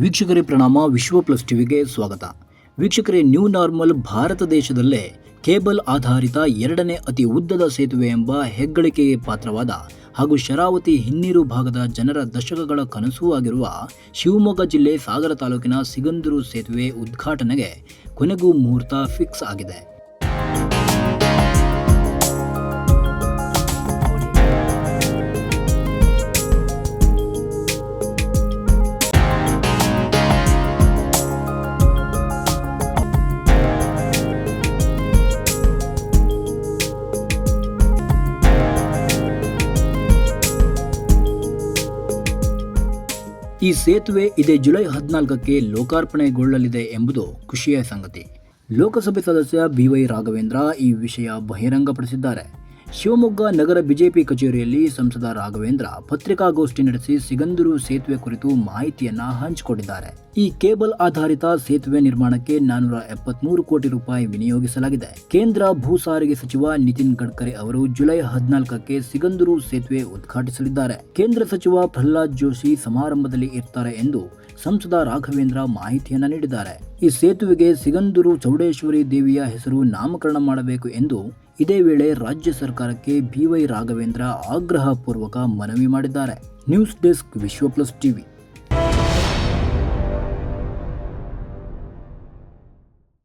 ವೀಕ್ಷಕರೇ ಪ್ರಣಾಮ, ವಿಶ್ವ ಪ್ಲಸ್ ಟಿವಿಗೆ ಸ್ವಾಗತ. ವೀಕ್ಷಕರೇ, ನ್ಯೂ ನಾರ್ಮಲ್ ಭಾರತ ದೇಶದಲ್ಲೇ ಕೇಬಲ್ ಆಧಾರಿತ ಎರಡನೇ ಅತಿ ಉದ್ದದ ಸೇತುವೆ ಎಂಬ ಹೆಗ್ಗಳಿಕೆಗೆ ಪಾತ್ರವಾದ ಹಾಗೂ ಶರಾವತಿ ಹಿನ್ನೀರು ಭಾಗದ ಜನರ ದಶಕಗಳ ಕನಸೂ ಆಗಿರುವ ಶಿವಮೊಗ್ಗ ಜಿಲ್ಲೆ ಸಾಗರ ತಾಲೂಕಿನ ಸಿಗಂದೂರು ಸೇತುವೆ ಉದ್ಘಾಟನೆಗೆ ಕೊನೆಗೂ ಮುಹೂರ್ತ ಫಿಕ್ಸ್ ಆಗಿದೆ. ಈ ಸೇತುವೆ ಇದೇ ಜುಲೈ ಹದಿನಾಲ್ಕಕ್ಕೆ ಲೋಕಾರ್ಪಣೆಗೊಳ್ಳಲಿದೆ ಎಂಬುದು ಖುಷಿಯ ಸಂಗತಿ. ಲೋಕಸಭೆ ಸದಸ್ಯ ಬಿವೈ ರಾಘವೇಂದ್ರ ಈ ವಿಷಯ ಬಹಿರಂಗಪಡಿಸಿದ್ದಾರೆ. ಶಿವಮೊಗ್ಗ ನಗರ ಬಿಜೆಪಿ ಕಚೇರಿಯಲ್ಲಿ ಸಂಸದ ರಾಘವೇಂದ್ರ ಪತ್ರಿಕಾಗೋಷ್ಠಿ ನಡೆಸಿ ಸಿಗಂದೂರು ಸೇತುವೆ ಕುರಿತು ಮಾಹಿತಿಯನ್ನ ಹಂಚಿಕೊಂಡಿದ್ದಾರೆ. ಈ ಕೇಬಲ್ ಆಧಾರಿತ ಸೇತುವೆ ನಿರ್ಮಾಣಕ್ಕೆ ನಾನೂರ ಎಪ್ಪತ್ಮೂರು ಕೋಟಿ ರೂಪಾಯಿ ವಿನಿಯೋಗಿಸಲಾಗಿದೆ. ಕೇಂದ್ರ ಭೂ ಸಾರಿಗೆ ಸಚಿವ ನಿತಿನ್ ಗಡ್ಕರಿ ಅವರು ಜುಲೈ ಹದಿನಾಲ್ಕಕ್ಕೆ ಸಿಗಂದೂರು ಸೇತುವೆ ಉದ್ಘಾಟಿಸಲಿದ್ದಾರೆ. ಕೇಂದ್ರ ಸಚಿವ ಪ್ರಹ್ಲಾದ್ ಜೋಶಿ ಸಮಾರಂಭದಲ್ಲಿ ಇರ್ತಾರೆ ಎಂದು ಸಂಸದ ರಾಘವೇಂದ್ರ ಮಾಹಿತಿಯನ್ನ ನೀಡಿದ್ದಾರೆ. ಈ ಸೇತುವೆಗೆ ಸಿಗಂದೂರು ಚೌಡೇಶ್ವರಿ ದೇವಿಯ ಹೆಸರು ನಾಮಕರಣ ಮಾಡಬೇಕು ಎಂದು ಇದೇ ವೇಳೆ ರಾಜ್ಯ ಸರ್ಕಾರಕ್ಕೆ ಬಿವೈ ರಾಘವೇಂದ್ರ ಆಗ್ರಹಪೂರ್ವಕ ಮನವಿ ಮಾಡಿದ್ದಾರೆ. News desk Vishwa plus TV.